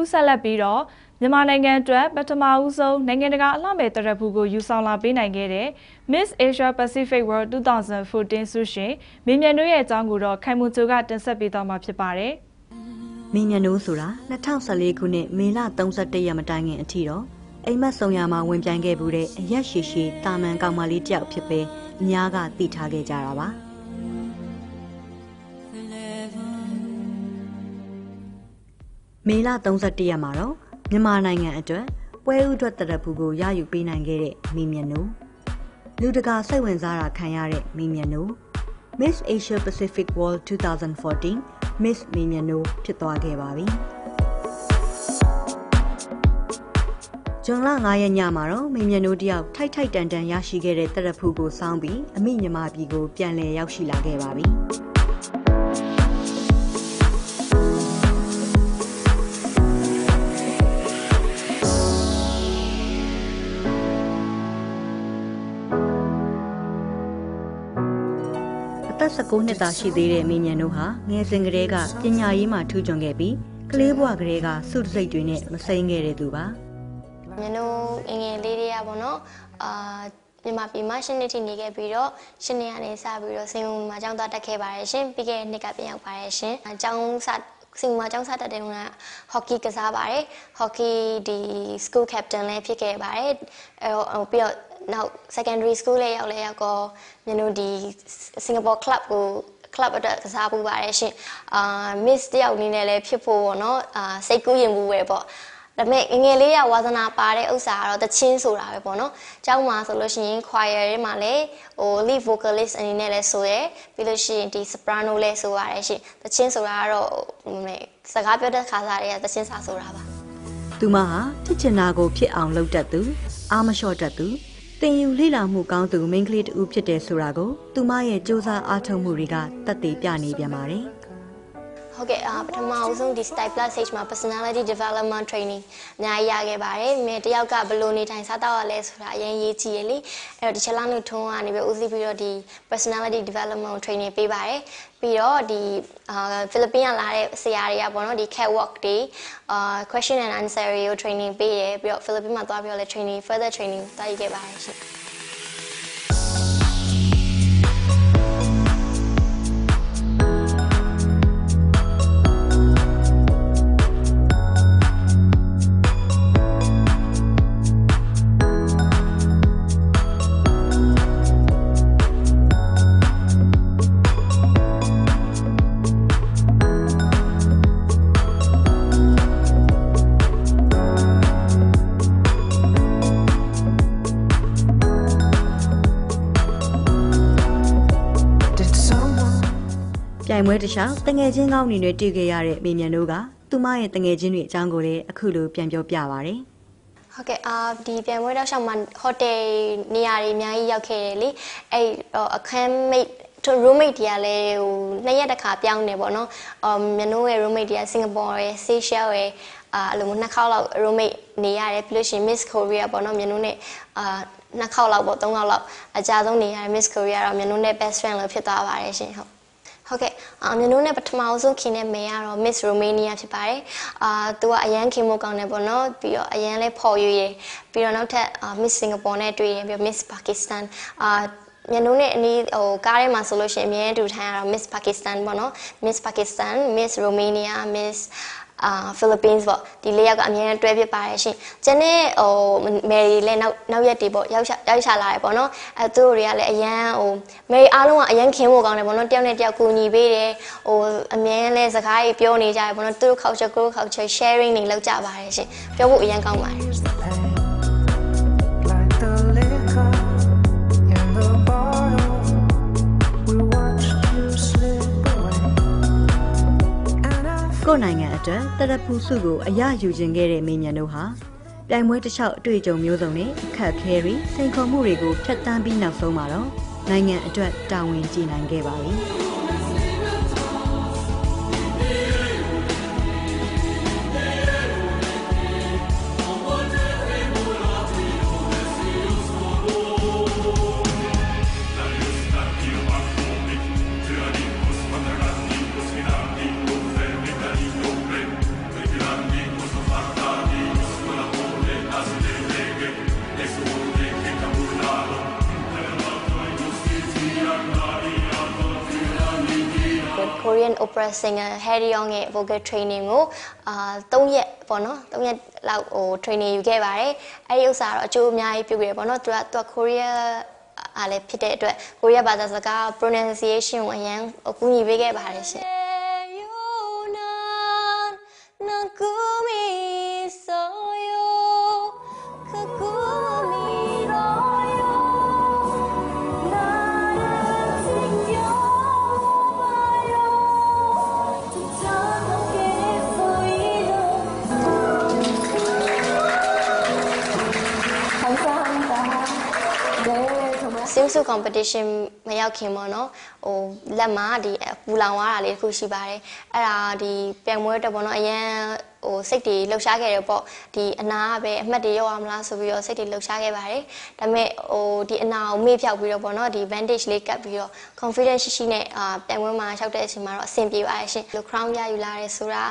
အခုဆက်လက်ပြီးတော့မြန်မာနိုင်ငံအတွက်ပထမဦးဆုံးနိုင်ငံတကာအလှမယ်တရဖူကိုယူဆောင်လာပေးနိုင်ခဲ့တဲ့ Miss Asia Pacific World 2014ဆုရှင်မင်းမြတ်တို့ရဲ့အကြောင်းကိုတော့ခိုင်မူချိုကတင်ဆက်ပေးသွားမှာဖြစ်ပါတယ်။မင်းမြတ်တို့ဆိုတာ2014ခုနှစ်မေလ31ရက်မတိုင်ခင်အထိတော့အိမ်မက်ဆောင်ရမှာဝင်ပြိုင်ခဲ့မှုတဲ့အရက်ရှိရှိတာမန်ကောင်မလေးတယောက်ဖြစ်ပဲအများကသိထားခဲ့ကြတာပါ။ မေလ31ရက်မှာတော့မြန်မာနိုင်ငံအတွက်ပွဲဥထွက်တရဖူကိုရယူပေးနိုင်ခဲ့တဲ့မိမြနုလူတကာစိတ်ဝင်စားတာခံရတဲ့မိမြနု Miss Asia Pacific World 2014 Miss မိမြနုဖြစ်သွားခဲ့ပါပြီ။ဂျွန်လ9ရက်ညမှာတော့မိမြနုတယောက်ထိုက်ထိုက်တန်တန်ရရှိခဲ့တဲ့တရဖူကိုစောင်းပြီးအမိညီမပြည်ကိုပြန်လည်ရောက်ရှိလာခဲ့ပါပြီ။ သက်19နှစ်သာရှိသေးတဲ့မိမြန်တို့ဟာငယ်စဉ်ကတည်းကပညာရေးမှာထူးချွန်ခဲ့ပြီးကလေးဘဝကလေးကစုတစိတ်တွေနဲ့မစိမ်းခဲ့တဲ့သူပါမြန်တို့အငယ်လေးတွေကပေါ့နော်အာမြန်မာပြည်မှာရှင်းနှစ်ထိနေခဲ့ပြီးတော့ရှင်းနေရနေစပြီးတော့စင်မှာကျောင်းသားတက်ခဲ့ပါတယ်ရှင်ပြီးခဲ့တဲ့နှစ်ကပြန်ရောက်ပါတယ်ရှင်ကျောင်းစစင်မှာကျောင်းစတက်တဲ့ကဟော်ကီကစားပါတယ်ဟော်ကီဒီ school captain လည်းဖြစ်ခဲ့ပါတယ်အဲပြီးတော့ နောက် secondary school လေးရောက်လဲရောက်တော့မြန်တို့ဒီ Singapore club ကို club အတွက်ကစားပူပါတယ်ရှင်အာ miss တယောက်အနေနဲ့လည်းဖြစ်ဖို့ပေါ့နော်အာစိတ်ကူးရင်မှုပဲပေါ့ဒါပေမဲ့ငငယ်လေးရဝါသနာပါတဲ့ဥစ္စာကတော့တချင်းဆိုတာပဲပေါ့နော်။ကျောင်းမှာဆိုလို့ရှိရင် choir ထဲမှာလည်းဟို lead vocalist အနေနဲ့လည်းဆိုရယ်ပြီးလို့ရှိရင်ဒီ soprano လည်းဆိုရတယ်ရှင်။တချင်းဆိုတာကတော့ဟိုစကားပြောတဲ့ခါစားတွေကတချင်းစာဆိုတာပါ။သူမဟာဖြစ်ချင်တာကိုဖြစ်အောင်လုပ်တတ်သူအားမလျှော့တတ်သူ တင်ယူလေ့လာမှုကောင်းသူမိန်းကလေးတူဖြစ်တယ်ဆိုတာကိုသူမရဲ့စ조사အားထုတ်မှုတွေကသက်သေပြနေပြန်ပါတယ်။ ဟုတ်ကဲ့ပထမအဆုံးဒီ Style Plus Stage မှာ personality development training အများကြီးရခဲ့ပါတယ်။မြေတယောက်ကဘယ်လိုနေထိုင်စားတော့ရလဲဆိုတာအရင်ရေးကြည့်ရလေ။အဲ့တော့ဒီချက်လောက်လို့ထုံးကနေပြီးဦးစီးပြီးတော့ဒီ personality development training ပေးပါတယ်။ပြီးတော့ဒီအာဖိလစ်ပင်းကလာတဲ့ဆရာတွေကပေါ့နော်ဒီ catwalk တွေအာ question and answer တွေကို training ပေးတယ်ပြီးတော့ဖိလစ်ပင်းမှာသွားပြီးတော့လည်း training further training တားရခဲ့ပါတယ်ရှင်။ င်ပွဲတစ်ခြားတငယ်ချင်းကောင်းအနေနဲ့တွေ့ခဲ့ရတဲ့မိမြန်တို့ကသူမရဲ့တငယ်ချင်းတွေအကြောင်းကိုလည်းအခုလိုပြန်ပြောပြပါဗျ။ဟုတ်ကဲ့အာဒီပြန်ပွဲတော့ရှောင်းမှာဟိုတယ်နေရာတွေအများကြီးရောက်ခဲ့တယ်လေအဲ့အခန်းမိတ်သူ roommate တွေကလည်းဟိုနှစ်ရက်တခါပြောင်းနေပေါ့နော်။အော်မြန်နိုးရဲ့ roommate တွေကစင်ကာပူရယ်ဆေးရှယ်ရယ်အာအဲ့လိုမျိုးနှစ်ခေါက်လောက် roommate နေရတယ်ပြီးလို့ရှိရင် Miss Korea ပေါ့နော်မြန်နိုးနဲ့အာနှစ်ခေါက်လောက်ပေါ့သုံးခေါက်လောက်အကြဆုံးနေရတယ် Miss Korea တော့မြန်နိုးနဲ့ best friend လို့ဖြစ်သွားပါတယ်ရှင်ဟုတ် ဟုတ်ကဲ့အမြန်တို့နဲ့ပထမဆုံးခင်တဲ့မေကတော့ Miss Romania ဖြစ်ပါတယ်အာသူကအရန်ခင်မို့ကောင်းတယ်ပေါ့နော်ပြီးတော့အရန်လဲဖော်ရွေရပြီးတော့နောက်ထပ် Miss Singapore နဲ့တွေ့ရပြီး Miss Pakistan အာမြန်တို့နဲ့အနည်းဟိုကားထဲမှာဆိုလို့ရှိရင်အမြဲတူထိုင်ရတော့ Miss Pakistan ပေါ့နော် Miss Pakistan Miss Romania Miss အာဖိလစ်ပင်းစ်ပေါ့ဒီလေးယောက်ကအများနဲ့တွဲဖြစ်ပါတယ်ရှင်။ကျန်တဲ့ဟိုမယ်ရီလည်းနောက်နောက်ရက်တွေပေါ့ရောက်ရောက်ချလာတယ်ပေါ့နော်။အဲသူတို့တွေကလည်းအရန်ဟိုမယ်ရီအားလုံးကအရန်ခင်းဖို့ကောင်းတယ်ပေါ့နော်။တယောက်နဲ့တယောက်ကူညီပေးတယ်။ဟိုအများနဲ့စကားတွေပြောနေကြတယ်ပေါ့နော်။သူတို့ culture ကို culture sharing တွေလုပ်ကြပါတယ်ရှင်။ပြောဖို့အရန်ကောင်းပါတယ်။ နိုင်ငံအတွက်တရဖူစုကိုအရယူခြင်းခဲ့တဲ့မိမြန်တို့ဟာပြိုင်ပွဲတစ်လျှောက်အတွေ့အကြုံမျိုးစုံနဲ့အခက်ခဲပြီးစိန်ခေါ်မှုတွေကိုဖျက်ဆီးပြီးနောက်ဆုံးမှာတော့နိုင်ငံအတွက်တာဝန်ကျနိုင်ခဲ့ပါပြီ။ Korean opera singer Harry Young ရဲ့ vocal training ကိုအာ3ရက်ပေါ့နော်3ရက်လောက်ဟို training ယူခဲ့ပါတယ်အဲ့ဒီဥစ္စာတော့အကျိုးအများကြီးပြုခဲ့ပေါ့နော်သူကသူက Korea အားလည်းဖြစ်တဲ့အတွက် Korea ဘာသာစကား pronunciation ကိုအရင်အကူအညီပေးခဲ့ပါတယ်ရှင် swim suit competition မရောက်ခင်ပေါ့နော်ဟိုလက်မှာဒီပူလောင်သွားတာလေးတစ်ခုရှိပါတယ်အဲ့ဒါဒီပြိုင်ပွဲတက်ပေါ့နော်အရင် ဟိုစိတ်တွေလှုပ်ရှားခဲ့တယ်ပေါ့ဒီအနာကပဲအမှတ်တွေရောက်အောင်မလားဆိုပြီးတော့စိတ်တွေလှုပ်ရှားခဲ့ပါတယ်ဒါပေမဲ့ဟိုဒီအနာကိုမေ့ဖြောက်ပြီးတော့ပေါ့နော်ဒီ vantage လေးကပ်ပြီးတော့ confidence ရှိရှိနဲ့အာပြိုင်ပွဲမှာရောက်တဲ့အချိန်မှာတော့အဆင်ပြေပါတယ်ရှင်လူ crown ရယူလာတယ်ဆိုတာ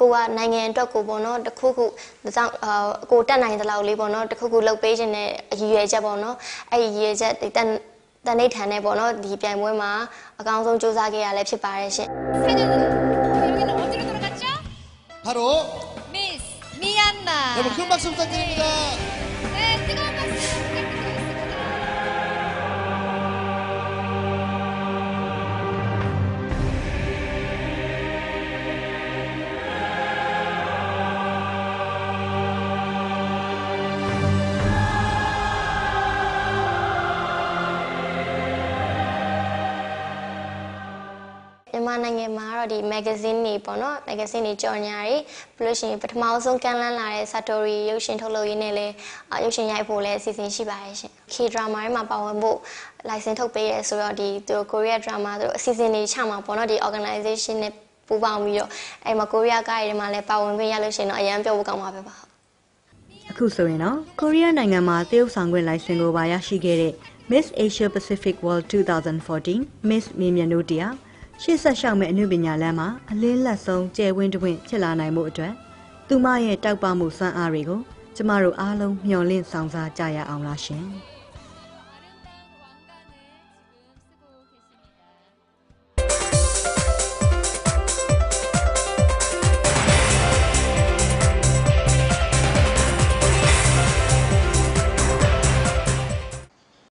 ကိုကနိုင်ငံအတွက်ကိုပေါ့နော်တခုခုဒါကြောင့်အာကိုတက်နိုင်တဲ့လောက်လေးပေါ့နော်တခုခုလှုပ်ပေးခြင်းနဲ့အရည်ရွယ်ချက်ပေါ့နော်အဲ့ဒီရည်ရွယ်ချက်တန်တန်နေထန်နဲ့ပေါ့နော်ဒီပြိုင်ပွဲမှာအကောင်းဆုံးစူးစမ်းခဲ့ရလဲဖြစ်ပါတယ်ရှင် 바로 미스 미얀마. 여러분 큰 박수 부탁드립니다. မြန်မာနိုင်ငံမှာကတော့ဒီ magazine တွေပေါ့နော် magazine တွေကြော်ညာတွေပြီးလို့ရှိရင်ပထမဆုံးကမ်းလှမ်းလာတဲ့ Satori ရုပ်ရှင်ထုတ်လုပ်ရင်းနဲ့လည်းအာရုပ်ရှင်ရိုက်ဖို့လည်းအစီအစဉ်ရှိပါတယ်ရှင်။ K drama တွေမှာပါဝင်ဖို့ license ထုတ်ပေးရဲဆိုတော့ဒီသူတို့ Korea drama သူတို့အစီအစဉ်တွေချမှာပေါ့နော်ဒီ organization နဲ့ပူးပေါင်းပြီးတော့အဲ့မှာ Korea ကားတွေမှာလည်းပါဝင်ခွင့်ရလို့ရှိရင်တော့အရန်ပြောဖို့ကောင်းပါပဲပါ။အခုဆိုရင်တော့ကိုရီးယားနိုင်ငံမှာတရုတ်ဆောင်ခွင့်လိုင်စင်ကိုပါရရှိခဲ့တဲ့ Miss Asia Pacific World 2014 Miss မင်းမြတ်တို့တရား ရှေ့ဆက်လျှောက်မဲ့အမှုပညာလမ်းမှာအလင်းလက်ဆုံးကျယ်ဝင်းတွင်ဖြစ်လာနိုင်မှုအတွက်သူမရဲ့တောက်ပမှုစွမ်းအားတွေကိုကျမတို့အားလုံးမျှော်လင့်ဆောင်စားကြရအောင်လားရှင်။